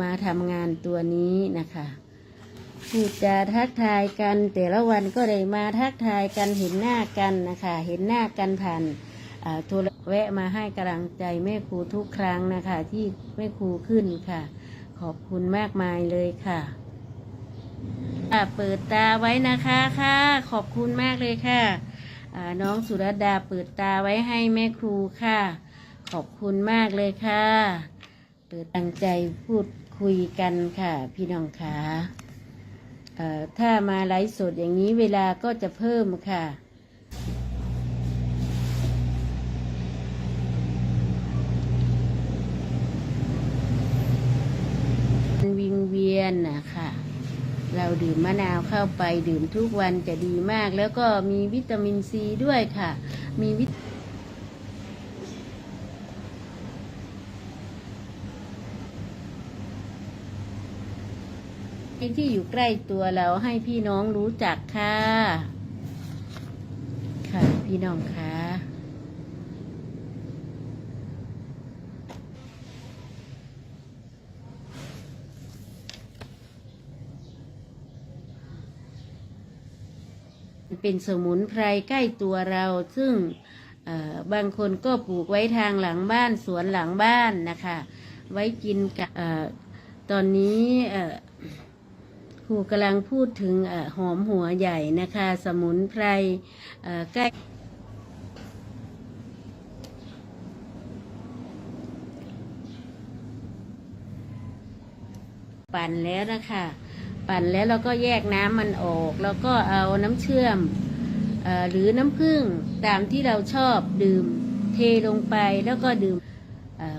มาทำงานตัวนี้นะคะพูดจาทักทายกัน แต่ละวันก็ได้มาทักทายกันเห็นหน้ากันนะคะ เห็นหน้ากันผ่านโทรแวะมาให้กำลังใจแม่ครูทุกครั้งนะคะ ที่แม่ครูขึ้นค่ะ ขอบคุณมากมายเลยค่ะเปิดตาไว้นะคะค่ะ ขอบคุณมากเลยค่ะน้องสุรดาเปิดตาไว้ให้แม่ครูค่ะ ขอบคุณมากเลยค่ะ เปิดตั้งใจพูด คุยกันค่ะ พี่น้องคะเอ่อถ้ามาไลฟ์สดอย่างนี้เวลาก็จะเพิ่มค่ะ วิงเวียนนะคะเราดื่มมะนาวเข้าไปดื่มทุกวันจะดีมาก แล้วก็มีวิตามินซีด้วยค่ะ มีวิต ที่อยู่ใกล้ตัวเราให้พี่น้องรู้จักค่ะ ค่ะพี่น้องคะเป็นสมุนไพรใกล้ตัวเราซึ่งบางคนก็ปลูกไว้ทางหลังบ้านสวนหลังบ้านนะคะ ไว้กินกับตอนนี้ รูกำลังพูดถึงอหอมหัวใหญ่นะคะ สมุนไพรใกล้ปั่นแล้วนะคะ ปั่นแล้วเราก็แยกน้ำมันออก แล้วก็เอาน้ำเชื่อมอหรือน้ำผึ้งตามที่เราชอบดื่ม เทลงไปแล้วก็ดื่ม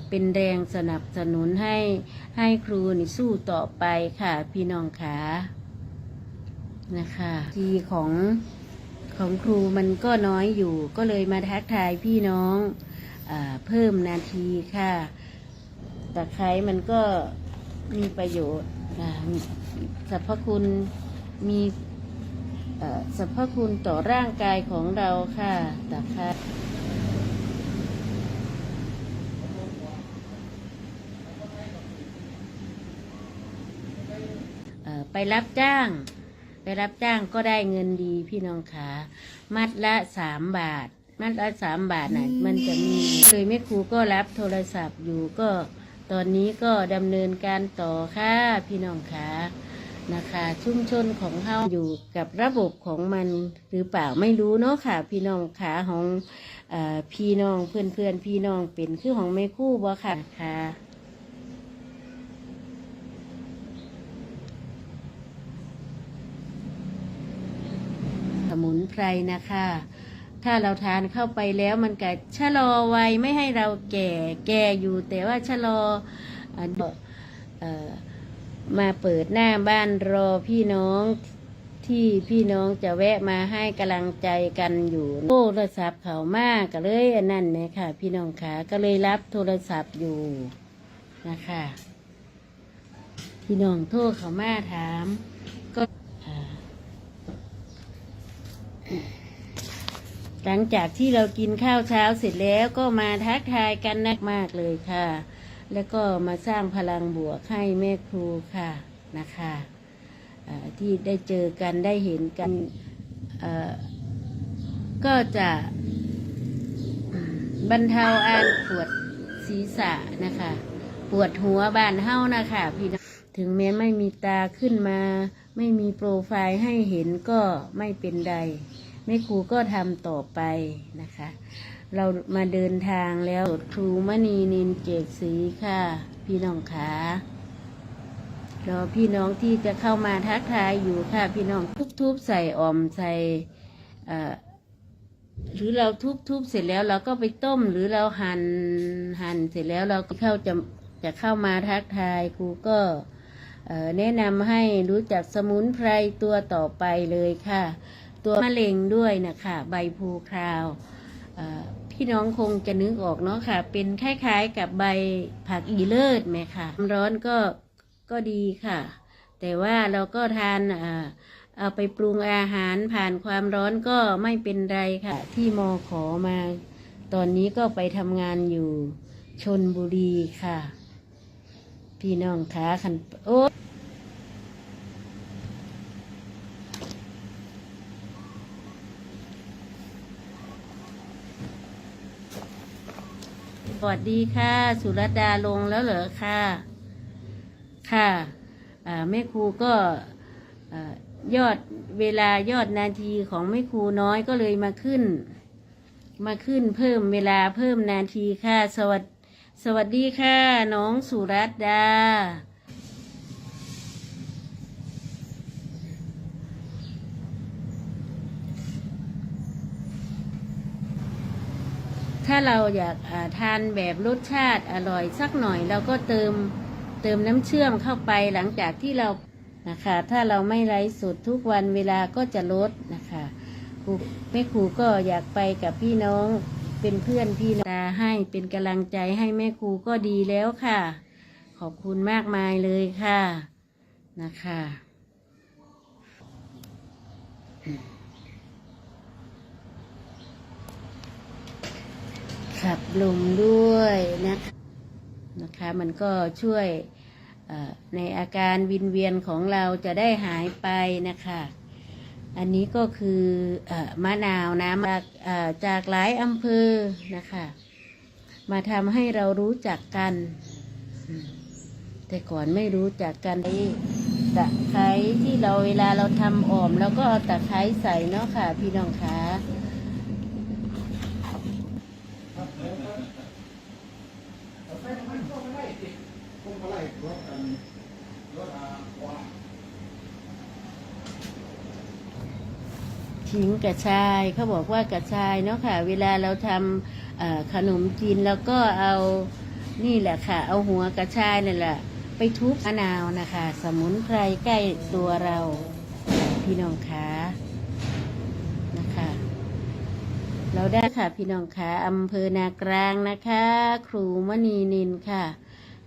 เป็นแรงสนับสนุนให้ให้ครูนี่สู้ต่อไปค่ะพี่น้องขานะคะทีของของครูมันก็น้อยอยู่ ก็เลยมาทักทายพี่น้องอเพิ่มนาทีค่ะตะไคร้มันก็มีประโยชน์สรรพคุณมีสรรพคุณต่อร่างกายของเราค่ะตะไคร้ เอ่อ ไปรับจ้าง ไปรับจ้างก็ได้เงินดีพี่น้องขามัดละสามบาท มัดละสามบาทน่ะมันจะมีเลยแม่ครูก็รับโทรศัพท์อยู่ก็ตอนนี้ก็ดำเนินการต่อค่ะพี่น้องขานะคะชุมชนของเฮาอยู่กับระบบของมันหรือเปล่าไม่รู้เนาะค่ะ พี่น้องขาของเออพี่น้องเพื่อนเพื่อนๆพี่น้องเป็นคือของแม่ครู่บ่ค่ะค่ะ สมุน ไพรนะคะ ถ้าเราทานเข้าไปแล้วมันก็ชะลอวัยไม่ให้เราแก่แก่อยู่ แต่ว่าชะลออมาเปิดหน้าบ้านรอพี่น้องที่พี่น้องจะแวะมาให้กำลังใจกันอยู่โทรศัพท์เขามากก็เลยอันนั้นนี่ยค่ะ พี่น้องขาก็เลยรับโทรศัพท์อยู่นะคะ พี่น้องโทรเขามาถามก็อ่า หลังจากที่เรากินข้าวเช้าเสร็จแล้วก็มาทักทายกันนักมากเลยค่ะ แล้วก็มาสร้างพลังบวกให้แม่ครูค่ะนะคะที่ได้เจอกันได้เห็นกันก็จะบรรเทาอาการปวดศีรษะนะคะ ปวดหัวบานเฮ้านะคะพี่น้องถึงแม้ไม่มีตาขึ้นมา ไม่มีโปรไฟล์ให้เห็นก็ไม่เป็นไร แม่ครูก็ทำต่อไปนะคะ เรามาเดินทางแล้วครูมณีนินเจกศรีค่ะ พี่น้องขารอพี่น้องที่จะเข้ามาทักทายอยู่ค่ะ พี่น้องทุบๆใส่ออมใส่หรือเราทุบๆเสร็จแล้วเราก็ไปต้มหรือเราหัน่นหั่นเสร็จแล้วเราก็เข้าจะจะเข้ามาทักทายครูก็แนะนำให้รู้จักสมุนไพรตัวต่อไปเลยค่ะ ตัวมะเร็งด้วยนะคะใบพูคราวพี่น้องคงจะนึกออกเนาะค่ะ เป็นคล้ายๆกับใบผักอีเลิศไหมค่ะความร้อนก็ก็ดีค่ะ แต่ว่าเราก็ทานเอาไปปรุงอาหารผ่านความร้อนก็ไม่เป็นไรค่ะ ที่มอขอมา ตอนนี้ก็ไปทำงานอยู่ชนบุรีค่ะ พี่น้องขาขันโอ้ วัสดีค่ะ สุรดาลงแล้วเหรอค่ะ ค่ะแม่ครูก็ยอดเวลายอดนาทีของแม่ครูน้อยก็เลยมาขึ้น มาขึ้นเพิ่มเวลาเพิ่มนาทีค่ะ สวัสดสวัสดีค่ะ น้องสุรัตดา ถ้าเราอยากาทานแบบรสชาติอร่อยสักหน่อยเราก็เติมเติมน้ำเชื่อมเข้าไปหลังจากที่เรานะคะ ถ้าเราไม่ไร้สุดทุกวันเวลาก็จะลดนะคะครูแม่ครูก็อยากไปกับพี่น้องเป็นเพื่อนพี่นาให้เป็นกำลังใจให้แม่ครูก็ดีแล้วค่ะ ขอบคุณมากมายเลยค่ะนะคะ ขับลมด้วยนะคะนะคะมันก็ช่วยในอาการวินเวียนของเราจะได้หายไปนะคะ อันนี้ก็คืออมะนาวนะจากจากหลายอำเภอนะคะ มาทำให้เรารู้จักกัน แต่ก่อนไม่รู้จักกันตะไคร้ที่เราเวลาเราทำอ่อม แล้วก็เอาตะไคร้ใส่เนาะค่ะ พี่น้องคะ ทิ้งกระชายเขาบอกว่ากระชายเนาะค่ะ เวลาเราทำขนมจีนแล้วก็เอานี่แหละค่ะ เอาหัวกระชายนี่แหละ ไปทุบมะนาวนะคะ สมุนไพรใกล้ตัวเราพี่น้องคะนะคะ เราได้ค่ะพี่น้องคะอำเภอนากลางนะคะ ครูมณีนินค่ะ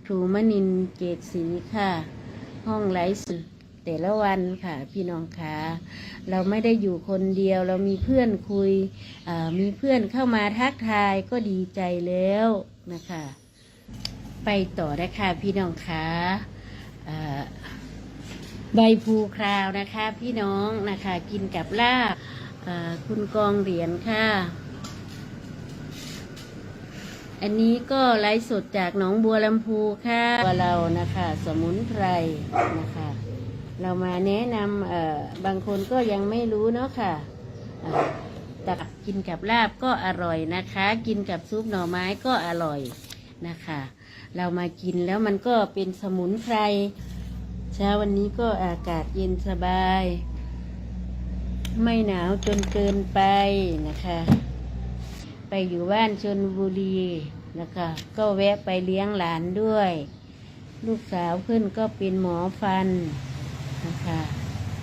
ครูมณีนเกตศรีค่ะ ห้องไลฟ์สด แต่ละวันค่ะ พี่น้องคะเราไม่ได้อยู่คนเดียว เรามีเพื่อนคุยมีเพื่อนเข้ามาทักทายก็ดีใจแล้วนะคะ ไปต่อนะคะพี่น้องคะใบพลูคราวนะคะ พี่น้องนะคะ กินกับลาบคุณกองเหรียญค่ะ อันนี้ก็ไลฟ์สดจากหนองบัวลำพูค่ะตัวเรานะคะ สมุนไพรนะคะ เรามาแนะนำเอ่อบางคนก็ยังไม่รู้เนาะค่ะเอ่อตักกินกับลาบก็อร่อยนะคะ กินกับซุปหน่อไม้ก็อร่อยนะคะ เรามากินแล้วมันก็เป็นสมุนไพรเช้าวันนี้ก็อากาศเย็นสบาย ไม่หนาวจนเกินไปนะคะ ไปอยู่บ้านชนบุรีนะคะ ก็แวะไปเลี้ยงหลานด้วย ลูกสาวเพื่อนก็เป็นหมอฟัน นะคะ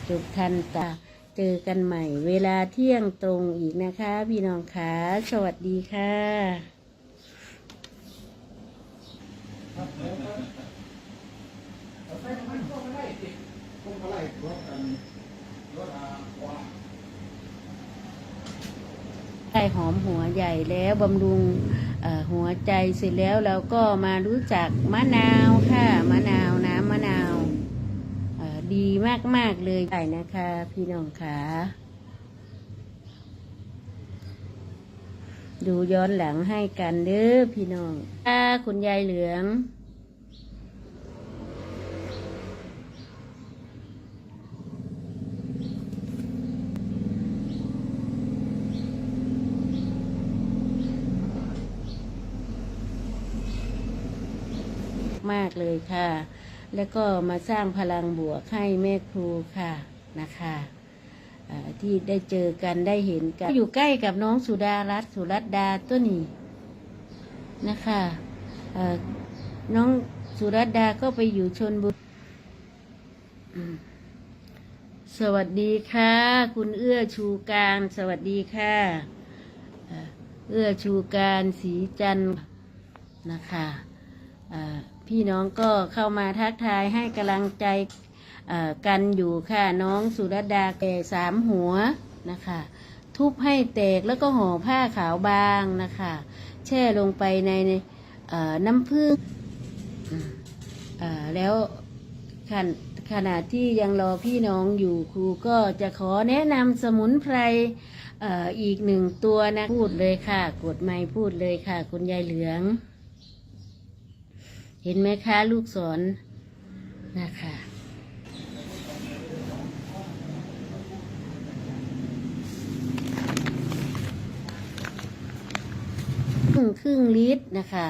จบทันตาเจอกันใหม่ เวลาเที่ยงตรงอีกนะคะ พี่น้องคะสวัสดีค่ะได้หอมหัวใหญ่แล้วบำรุงหัวใจเสร็จแล้วเราก็มารู้จักมะนาวค่ะมะนาว ดีมาก ๆ เลยได้นะคะ พี่น้องขาดูย้อนหลังให้กันเด้อพี่น้องค่ะคุณยายเหลืองมากเลยค่ะ แล้วก็มาสร้างพลังบวกให้แม่ครูค่ะนะคะที่ได้เจอกันได้เห็นกันอยู่ใกล้กับน้องสุดารัตน์สุรัตดาตัวนี้นะคะน้องสุรัตดาก็ไปอยู่ชนบุรีสวัสดีค่ะ คุณเอื้อชูการสวัสดีค่ะเอื้อชูการสีจันทร์นะคะ พี่น้องก็เข้ามาทักทายให้กำลังใจกันอยู่ค่ะน้องสุรดาแก่สามหัวนะคะ ทุบให้แตกแล้วก็ห่อผ้าขาวบางนะคะ แช่ลงไปในน้ำผึ้งแล้วขณขณะที่ยังรอพี่น้องอยู่ครูก็จะขอแนะนำสมุนไพรออีกหนึ่งตัวนะ พูดเลยค่ะ กดไม้พูดเลยค่ะ คุณยายเหลือง เห็นไหมคะลูกศรนนะคะครึ่งลิตรนะคะ